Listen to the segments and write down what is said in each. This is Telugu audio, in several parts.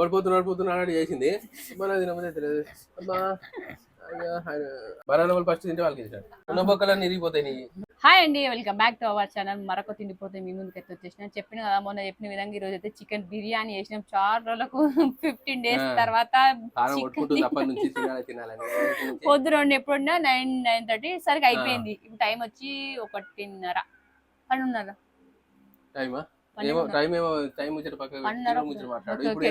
ఓడిపోతున్నా ఓడిపోతున్నా అని చేసింది. మన తినకపోతే తెలియదు అమ్మా బనానా వాళ్ళు ఫస్ట్ తింటే వాళ్ళకి ఇచ్చాడు ఉన్న బొక్కలన్నీ ఇరిగిపోతాయి నీ హాయ్ అండి welcome back to our channel. మరొక తిండిపోతే మీ ముందుకు అయితే వచ్చేసిన. చెప్పిన కదా మొన్న చెప్పిన విధంగా ఈ రోజు అయితే చికెన్ బిర్యానీ చేసినాం. చాలా రోజులకు ఫిఫ్టీన్ డేస్. తర్వాత పొద్దు రెండు ఎప్పుడున్నా నైన్ నైన్ థర్టీ సరిగ్గా అయిపోయింది. ఇప్పుడు టైం వచ్చి ఒకటిన్నర. పన్నెండున్నర. ఏమో పన్నెండున్నర. టైం ఏమో టైం ముచ్చట ముచ్చట మాట్లాడు. ఇప్పుడు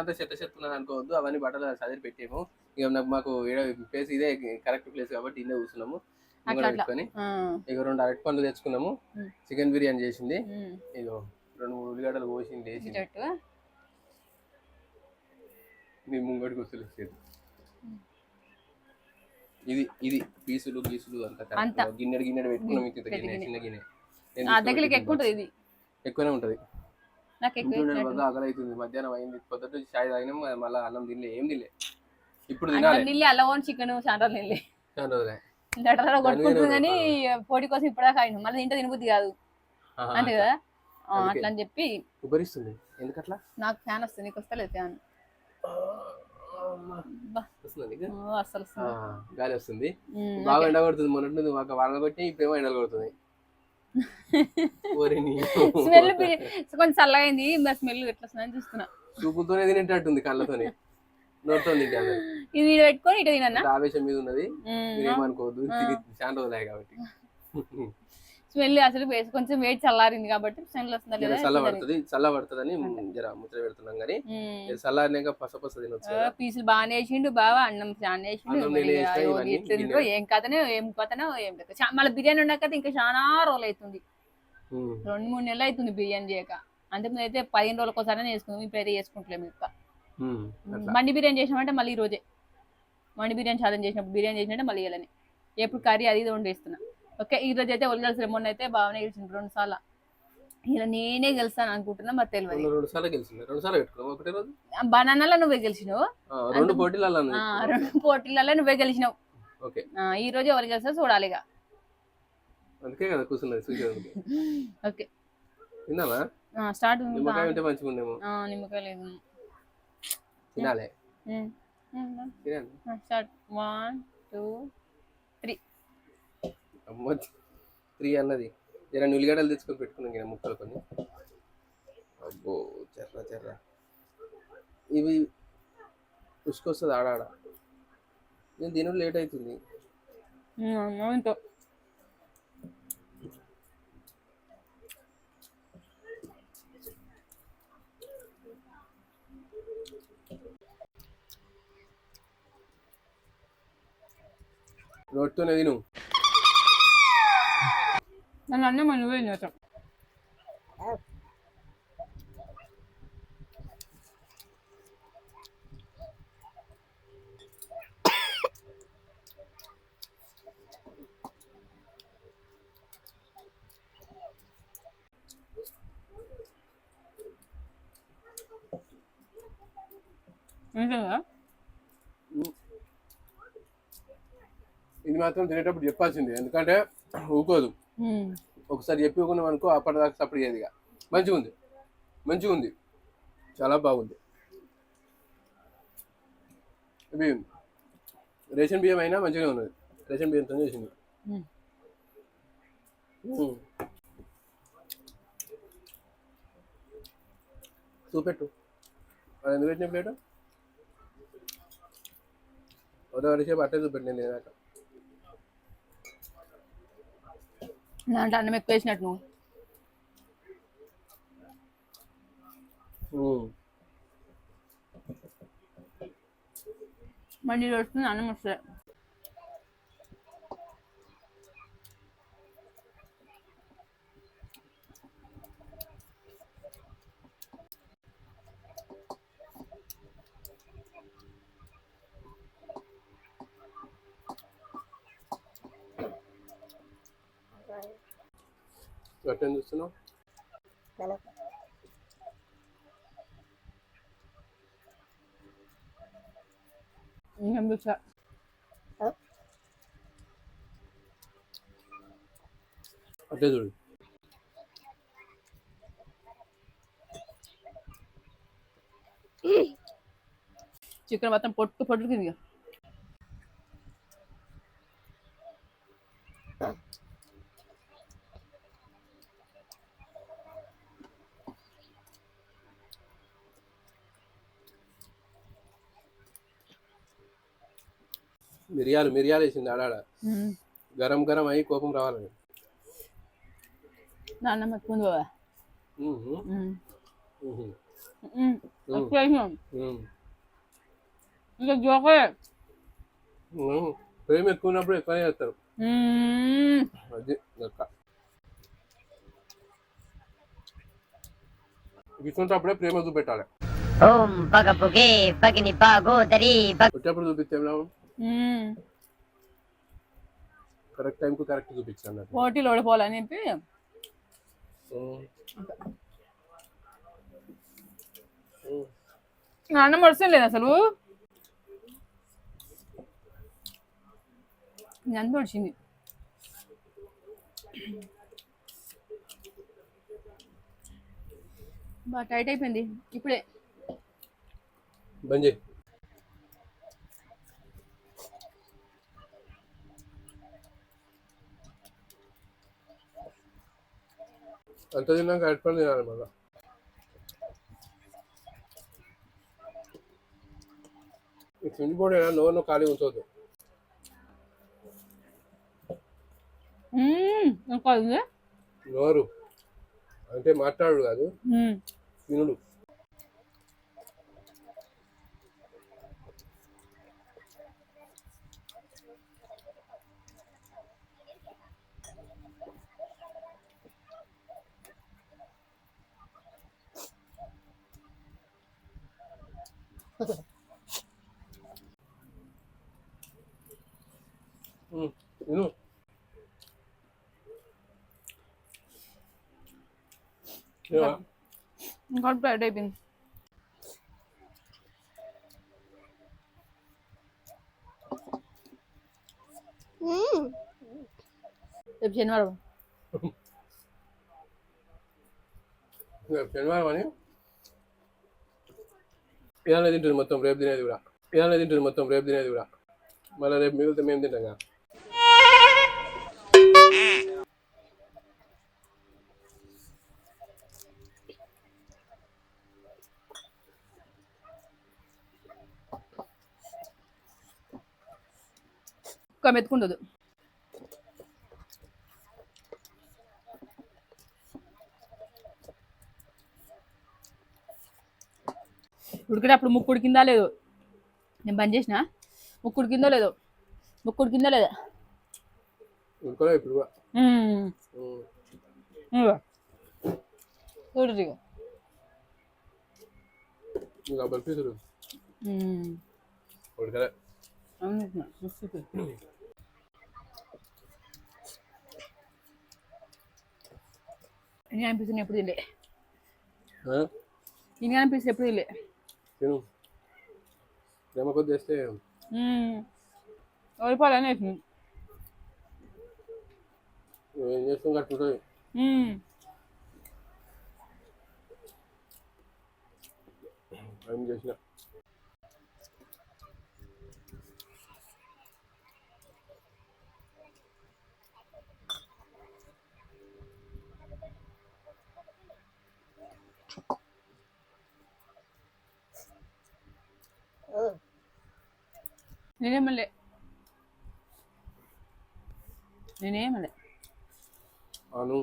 అంతా చెత్త అనుకోవద్దు. అవన్నీ బట్టలు చదివి పెట్టేము. ఇక నాకు మాకు ప్లేస్ ఇదే కరెక్ట్ ప్లేస్ కాబట్టి ఇదే కూర్చున్నాము. పెట్టుకొని. ఇక రెండు అరటి పండ్లు తెచ్చుకున్నాము. చికెన్ బిర్యానీ చేసింది. ఇగో రెండు మూడు ఉల్లిగడ్డలు కోసింది వేసింది. ముంగడికి వస్తుంది ఇది ఇది పీసులు గీసులు అంతా గిన్నెడు గిన్నెడు పెట్టుకున్నాం ఇంత గిన్నె. చిన్న గిన్నె. దగ్గరికి ఎక్కువ. ఇది. ఎక్కువనే ఉంటది. నాకు ఎక్కువ ఆకలి అవుతుంది. మధ్యాహ్నం అయింది పొద్దుట చాయ్ తాగినాం మళ్ళీ అన్నం తినలే ఏం తినలే. ఇప్పుడు తినాలి. నీళ్ళు అల్లవని చికెన్ చాలా నీళ్ళే చాలా రోజులే. లెటర్ కొట్టుకుంటుంది వేరే కానీ పొడి కోసం ఇప్పటిదాకా అయినా మళ్ళీ ఇంట్లో తినబుద్ధి కాదు. అంతే కదా. అట్లా అని చెప్పి ఉబ్బరిస్తుంది. ఎందుకట్లా? నాకు ఫ్యాన్ వస్తుంది నీకు వస్తలేదు ఫ్యాన్? అసలు గాలి వస్తుంది. బాగా. ఎండ కొడుతుంది మొన్నటి వాన కొట్టి ఇప్పుడేమో ఎండలు కొడుతుంది స్మెల్ కొంచెం చల్లగా అయింది స్మెల్ ఎట్లా వస్తుందని చూస్తున్నా. చూపుతోనే తినేటట్టుంది కళ్ళతోనే. నోటితో తింటాను ఇది పెట్టుకొని ఇటు తినన్నా? ఆవేశం మీద ఉన్నది. మీరేమనుకోవద్దు తిని చాలా రోజులే కాబట్టి. స్మెల్ అసలు వేసి కొంచెం వేడి చల్లారింది కాబట్టి స్మెల్ వస్తుందా జర లేదా చల్ల పడుతుంది చల్ల పడుతుందని జర ముద్ర పెడుతున్నాం కానీ చల్లారినాక పస పస తినొచ్చు కదా. పీసులు బాగానే వేసిండు బాగా అన్నం చాలా వేసిండు. ఏం కథనో ఏం కథనో ఏం లేదు మళ్ళీ బిర్యానీ ఉండక ఇంకా చాలా రోజులు అవుతుంది. రెండు మూడు నెలలు అవుతుంది బిర్యానీ చేయక. అంతకుముందు అయితే పదిహేను రోజులకు ఒకసారి వేసుకుందాం ఇప్పుడైతే వేసుకుంటలేము. అట్లా. మండి బిర్యానీ చేసినామంటే మళ్ళీ ఈ రోజే. మండి బిర్యానీ సాధన చేసినప్పుడు బిర్యానీ చేసినట్టే మళ్ళీ ఇవ్వాలని ఎప్పుడు కర్రీ అది ఇది వండేస్తున్నా. ఓకే ఈ రోజు అయితే ఒలిగల్సిన మొన్న అయితే బాగానే గెలిచింది రెండు సార్లు. ఇలా నేనే గెలుస్తాను అనుకుంటున్నా మరి తెలియదు రెండు సార్లు గెలిచింది రెండు సార్లు ఒకటే రోజు? బనానాలో నువ్వే గెలిచినావు. రెండు పోటీలలో రెండు పోటీలలో నువ్వే గెలిచినావు. ఓకే. ఈ రోజు ఎవరు గెలిస్తే చూడాలి ఇక. అందుకే కదా కూర్చున్నది చూసేందుకు ఓకే. తిన్నామా స్టార్ట్ నిమ్మకాయ ఉంటే మంచిగా ఉండేమో నిమ్మకాయ లేదు. తినాలి. స్టార్ట్. వన్ టూ అమ్మో త్రీ అన్నది. జర ఉల్లిగడ్డలు తెచ్చుకొని పెట్టుకున్నాం కదా ముక్కలు కొన్ని అబ్బో చెర్ర చెర్ర. ఇవి ఉసుకొస్తుంది ఆడాడ నేను తినడం లేట్ అవుతుంది ఇంకో రొట్టెనే తిను. నన్ను అన్నం నువ్వే చేస్తాం నిజంగా ఇది మాత్రం తినేటప్పుడు చెప్పాల్సిందే. ఎందుకంటే ఊకోదు. ఒకసారి చెప్పి ఊకున్నాం అనుకో అప్పటిదాకా సప్పుడు చేయదు ఇక. మంచిగా ఉంది మంచిగా ఉంది చాలా బాగుంది. ఇవి రేషన్ బియ్యం అయినా మంచిగా ఉన్నది. రేషన్ బియ్యంతో చేసింది. చూపెట్టు. అది ఎందుకు పెట్టిన ప్లేటు? ఒక గంటసేపు అట్టే చూపెట్టిన నేను దాంట్లో అన్నం ఎక్కువ వేసినట్టు నువ్వు. మళ్ళీ వస్తుంది అన్నం వస్తుంది అట్టేం చూస్తున్నావు? ఇంకేం చూసా అట్లే చూడు. చికెన్ మొత్తం పొట్టు పొట్టు తింది మిరియాలు మిరియాలు వేసింది ఆడాడ గరం గరం అయ్యి కోపం రావాలని. నాన్న మెత్తుకుంది బాబా ఉహు, ఉహు, ఉహు. ఇంకా జోకే. ఉహు. ప్రేమ ఎక్కువ ఉన్నప్పుడు ఎక్కువనే చేస్తారు. అది లెక్క. ప్రేమ చూపెట్టాలి. ఓం పగ పొగే పగిని పాగోదరి పగ వచ్చేప్పుడు చూపిస్తే కరెక్ట్ టైంకు కరెక్ట్ చూపించాను పోటీలు ఓడిపోవాలని చెప్పి. నాన్న మడసం లేదు అసలు. ఎంత వచ్చింది బాగా టైట్ అయిపోయింది. ఇప్పుడే. బంద్ చేయి. అంత తిన్నాక అట్టుపని తినాలి మళ్ళా? ఈ పిండిపోయి నోరు ఖాళీ ఉంచవద్దు నోరు. అంటే మాట్లాడు కాదు. మ్మ్. తినుడు ఉమ్, తిను ఏమా? ఇంకా టైట్ అయిపోయింది రేపు శనివారం రేపు శనివారం అని ఇలానే తింటుంది మొత్తం రేపు తినేది కూడా. ఇలానే తింటుంది మొత్తం రేపు తినేది కూడా. మళ్ళీ రేపు మిగిలితే మేము తింటాం కదా. ఇంకా మెత్తుకుండదు ఉడికేటప్పుడు ముక్కు ఉడికిందా లేదు? నేను బంద్ చేసిన. ముక్కు ఉడికిందో లేదో? ముక్కు ఉడికిందో లేదా. చూడు. ఇంకా అనిపిస్తుంది ఎప్పుడు తినలే? ఆ? నేను అనిపిస్తుంది ఎప్పుడు తినలే? తిను. ప్రేమ కొద్ది వేస్తే ఓడిపోవాలని వేసింది. ఏం చేస్తాం కట్టుకుంటుంది. ఏం చేసిన. నేనేమలే నేనేమలే అను.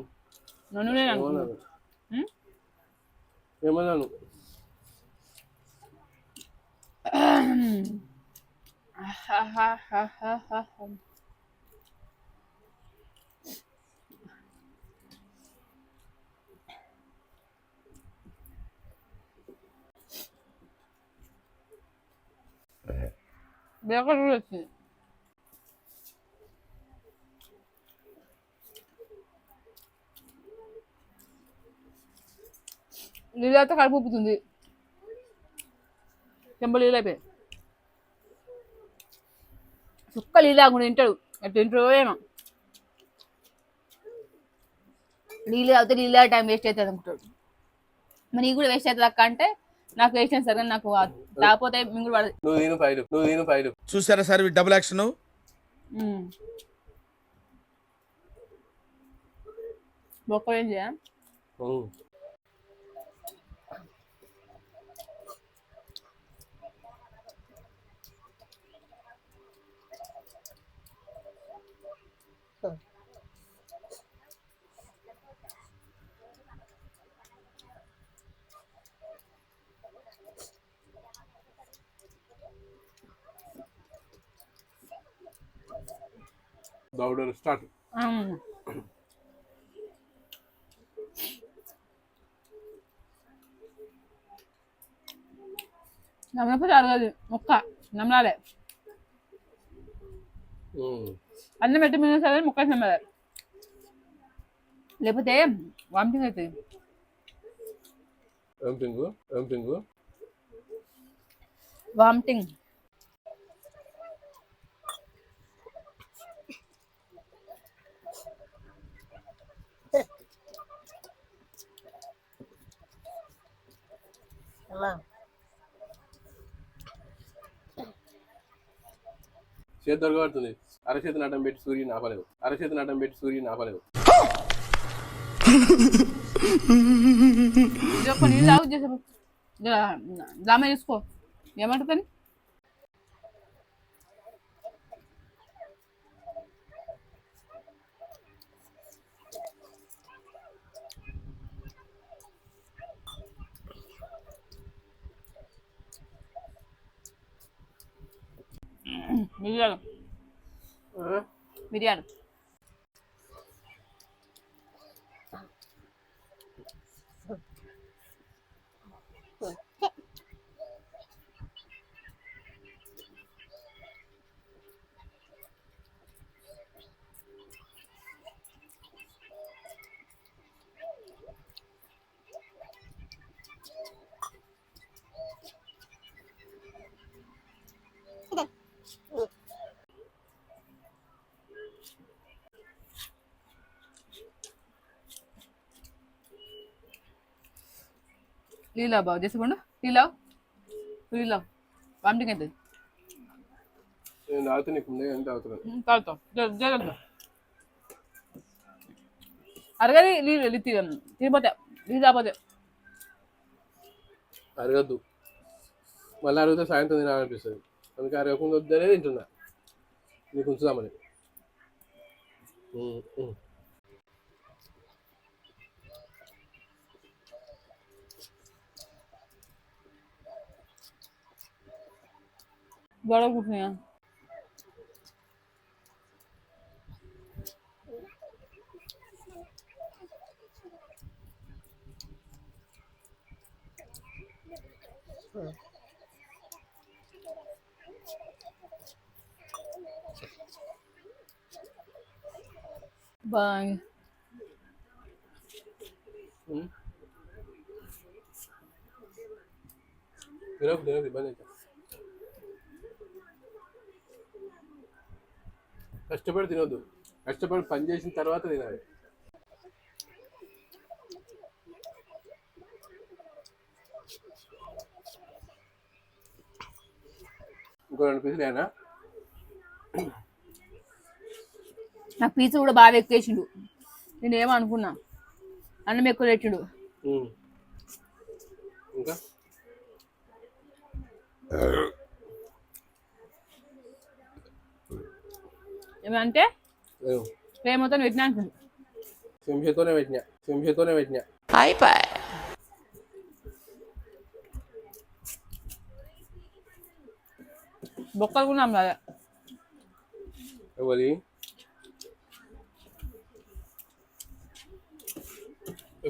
నన్ను నేను అనుకున్నాను. ఏమన్నాను? ఏమన్నాను? బేకర్ కూడా వచ్చింది నీళ్ళతో కడుపు ఉప్పుతుంది చెంబ నీళ్ళు అయిపోయాయి చుక్క నీళ్ళు తాగుకుంటూ తింటాడు ఎట్లా తింటాడో ఏమో నీళ్ళు తాగితే నీళ్ళు టైం వేస్ట్ అవుతుంది అనుకుంటాడు మరి నీకు కూడా వేస్ట్ అవుతుంది అక్క అంటే నాకు వేసిన సరే నాకు లేకపోతే మింగుడు పడదు నువ్వు తిను పైలు నువ్వు తిను పైలు చూసారా సార్ ఈ డబుల్ యాక్షన్ ఉమ్. బొక్కలు ఏం చేయ దౌడలు స్టార్ట్. నమ్మకపోతే అరగదు. మొక్క. నమ్మలాలే ఉమ్. అన్నం పెట్టి మీద సరే ముక్క నమ్మలే లేకపోతే వామిటింగ్ అవుతుంది. పింగు వామిటింగ్. చేతి దొరకబడుతుంది. అరచేతి నటం పెట్టి సూర్యుని ఆపలేవు. అరచేతి నటం పెట్టి సూర్యుని ఒక నీళ్ళు తాగు చేసే జామ తీసుకో. ఏమంటుంది మిరియాలు ఆ? మిరియాలు లీలా బాబు. చేసుకోండు లీలా? లీలా వామిటింగ్ అవుతుంది నేను తాగుతా నీకు ముందే ఎంత తాగుతున్నాను తాగుతాం. జరగదు అరగది నీళ్ళు తిరిగిపోతే నీళ్ళు అరగద్దు. మళ్ళీ అరిగితే సాయంత్రం తినాలనిపిస్తుంది. అందుకే అరగకుండా వద్దనే తింటున్నా. నీకు ఉంచుదామని. बड़ा कुछ नहीं है Bang. Hmm? Grabe, grabe, balik. కష్టపడి తినొద్దు. కష్టపడి పని చేసిన తర్వాత తినాలి. ఇంకో రెండు పీసులు ఏనా నాకు పీచు కూడా బాగా ఎక్కేసిండు నేను ఏమో అనుకున్నా. అన్నం ఎక్కువ పెట్టిండు. ఇంకా? ఏమంటే ఏమో. ప్రేమతో పెట్టినా అనుకుంటు సింహతోనే పెట్టినా. సింహతోనే పెట్టినా. బొక్కలు కూడా నమ్మలే ఎవరి?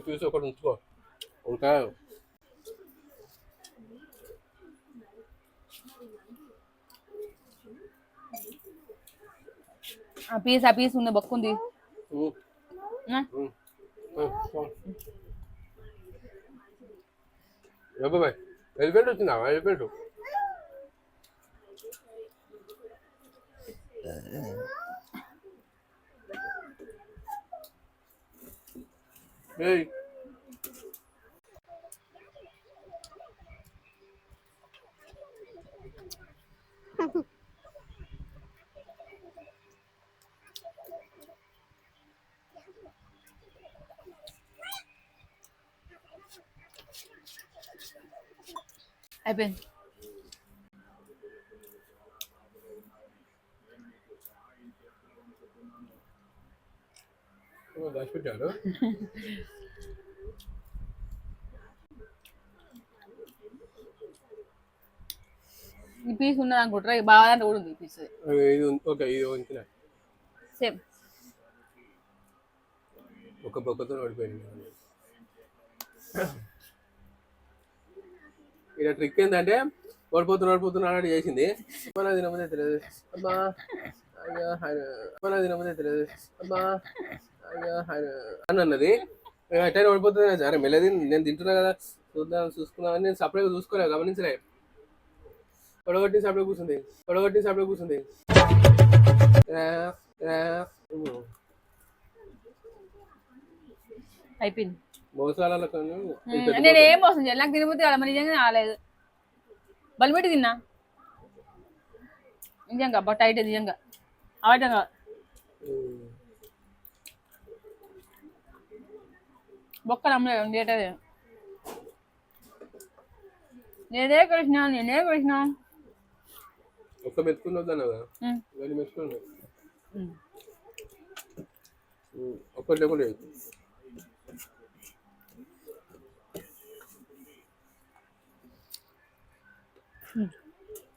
పీస్ ఒకటి ఉంచుకో. ఇంకా ఆ పీస్ ఆ పీస్ ఉంది బొక్కుంది. ఎలిఫెంట్ వచ్చిందా? ఎలిఫెంట్. Hey. అయిపోయింది దాచిపెట్టాడు ఈ పీస్ ఉన్నది అనుకుంటారా బాగా దాంట్లో కూడా ఉంది ఈ పీస్ ఇది. ఓకే ఇది ఉంచిన. సేమ్ ఒక బొక్కతో ఓడిపోయింది ఇక్కడ ట్రిక్ ఏంటంటే ఓడిపోతున్నా ఓడిపోతున్నా అన్నట్టు చేసింది. మన తినమనే తెలియదు. అమ్మా అయ్యా ఆయన మన తినమనే తెలియదు. అమ్మా అయ్యో అని అన్నది. ఎట్టైనా ఓడిపోతుంది సరే మెల్లది నేను తింటున్నా కదా చూద్దాం చూసుకున్నా అని నేను సపరేట్గా చూసుకోలే గమనించలే. పొడగొట్టి సపరేట్ కూర్చుంది పొడగొట్టి సపరేట్ కూర్చుంది. అయిపోయింది. నేను ఏం మోసం చేయాలి నాకు కాదు మరి నిజంగా రాలేదు. బలిపెట్టి తిన్నా. నిజంగా బట్ అయితే నిజంగా. ఉమ్. బొక్క నమ్మలేదు డేటదే నేనే కలిసిన నేనే కలిసిన. ఒక్క మెతుకుని వద్దాను కదా ఉమ్, ఇవన్నీ మెతుకున్నాయి ఉమ్. ఒక్కటి లేకుండా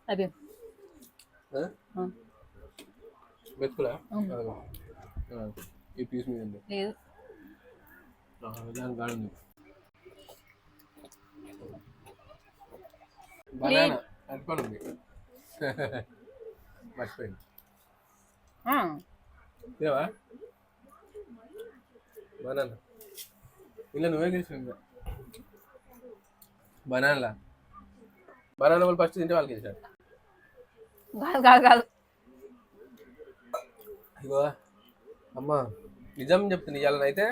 అవి మెతుకులా? ఈ పీస్ మీద లేదు. దాని బనానా. అరటిపండు మర్చిపోయింది. ఏవా బనానా. ఇలా నువ్వే గెలిచింది బనానా. బనానా వాళ్ళు ఫస్ట్ తింటే వాళ్ళు గెలిచారు. కాదు కాదు కాదు. ఇగో అమ్మ నిజం చెప్తుంది ఇవాళనైతే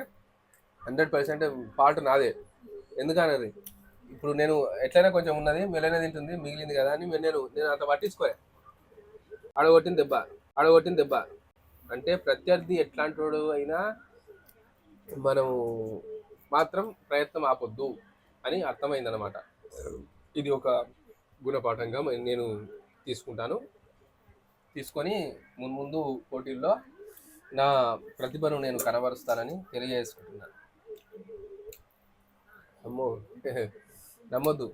హండ్రెడ్ పర్సెంట్ పాట నాదే. ఎందుకన్నది? ఇప్పుడు నేను ఎట్లయినా కొంచెం ఉన్నది మెల్లనే తింటుంది మిగిలింది కదా అని నేను నేను అంత పట్టించుకోలే. అడగొట్టిన దెబ్బ అడగొట్టిన దెబ్బ. అంటే ప్రత్యర్థి ఎట్లాంటి వాడు అయినా మనము మాత్రం ప్రయత్నం ఆపొద్దు అని అర్థమైందనమాట ఇది ఒక గుణపాఠంగా నేను తీసుకుంటాను. తీసుకొని ముందు పోటీల్లో నా ప్రతిభను నేను కనబరుస్తానని తెలియజేసుకుంటున్నాను. అమ్మో నమ్మొద్దు.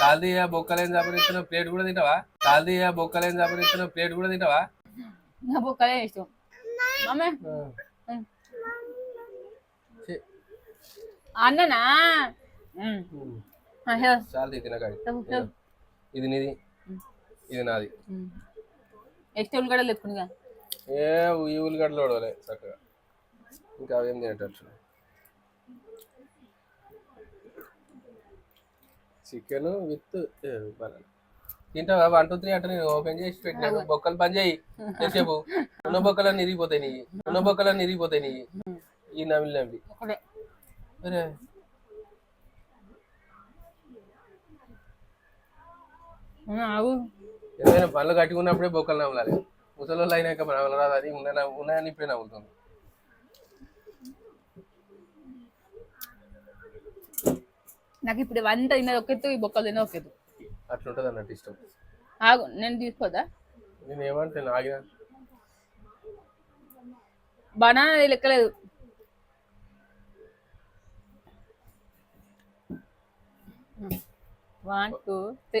కాల్దీయ బొక్కలేని సంపాదిస్తున్న ప్లేట్ కూడా తింటావా? కాల్దీయ బొక్కలేని సంపాదిస్తున్న ప్లేట్ కూడా తింటావా? నా బొక్కలే ఇష్టం. అన్ననా. చాలు తినకాడి. ఇది నీది. ఇది నాది. నెక్స్ట్ ఉల్లిగడ్డలు ఎత్తుకునిగా ఏ ఈ ఉల్లిగడ్డలు ఓడవలే చక్కగా. ఇంకా అవేం తినేటట్టు చికెన్ విత్ బనానా. తింటావా? వన్ టూ త్రీ అంటే నేను ఓపెన్ చేసి పెట్టినాను. బొక్కలు పని చేయి. చేసేపు. ఉన్న బొక్కలన్నీ ఇరిగిపోతాయి నీ ఉన్న బొక్కలన్నీ ఇరిగిపోతాయి నీ ఈ నమిలి నమిలి. అరే ఆగు. ఏదైనా పనులు కట్టుకున్నప్పుడే బొక్కలు నమలాలి. ముసలోళ్ళు అయినాక మన అది ఉన్న ఉన్నాయని ఇప్పుడే నవ్వుతుంది నాకు ఇప్పుడు వంట తిన్నది ఒకెత్తు ఈ బొక్కలు తిన్నది ఒకెత్తు అట్లుంటుంది అన్నట్టు ఇష్టం. ఆగు నేను తీసుకోదా? నేను ఏమంటాను ఆగిన. బనానా లెక్కలేదు. One two three.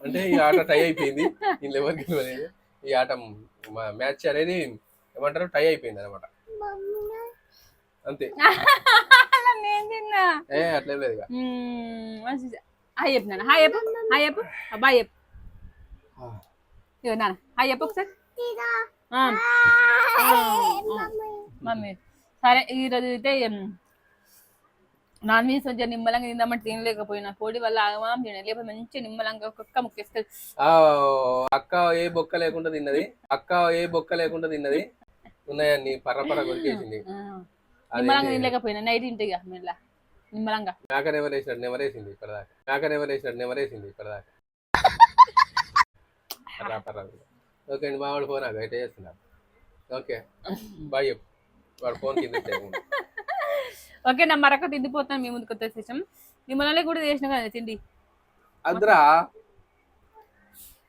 అంటే ఈ ఆట టై అయిపోయింది. దీనిలో ఎవరికి ఇవ్వలేదు ఈ ఆట మ్యాచ్ అనేది ఏమంటారు? టై అయిపోయింది అనమాట అంతే ఏ అట్లే లేదు హాయ్ చెప్పు హాయ్ చెప్పు. చెప్పు. నాన్న. హాయ్ చెప్పు ఒకసారి. ఆ. ఆ. మమ్మీ. సరే ఈరోజు అయితే నాన్ వెజ్ కొంచెం నిమ్మలంగా తిందామంటే తినలేకపోయినా. కోడి వల్ల ఆగమాం తిన లేకపోతే మంచి నిమ్మలంగా ఒక్కొక్క ముక్కేస్తుంది ఆ, అక్క ఏ బొక్క లేకుండా తిన్నది? అక్క ఏ బొక్క లేకుండా తిన్నది? ఉన్నాయన్ని పర్ర పర్ర కొరికేసింది. నిమ్మలంగా తినలేకపోయినా. నైట్ ఇంటిగా మెల్ల. నిమ్మలంగా. మేక నెవరేసినట్టు నెవరేసింది ఇప్పటిదాకా. మేక నెవరేసినట్టు నెవరేసింది ఇప్పటిదాకా. పర్రా పర్రా ఓకే అండి మావాడు ఫోన్ అయితే చేస్తున్నారు ఓకే. బాయ్ చెప్పు. వాడు ఫోన్ కింద. ఓకే నా మరొక తిండిపోతాను మీ ముందుకు వచ్చేసేసాం. నిమ్మలనే కూడా చేసిన కదా తిండి. అద్రా.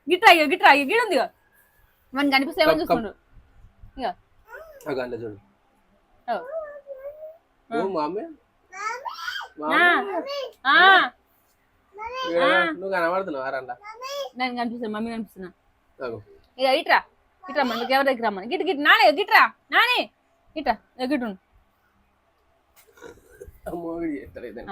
గిట్రా ఇక గిట్రా ఇక గిడ ఉంది ఇక మన కనిపిస్తే ఏమని గంట చూడు. నువ్వు కనబడుతున్నావు నేను కనిపిస్తున్నా మమ్మీ కనిపిస్తున్నా. ఇక ఇట్రా. ఇట్రా మనకి ఎవరి దగ్గర రమ్మని. గిట్ గిట్ నానే గిట్రా. నానే. ఇట్రా గిట్టు అమ్మో వీడు చేస్తలేదండి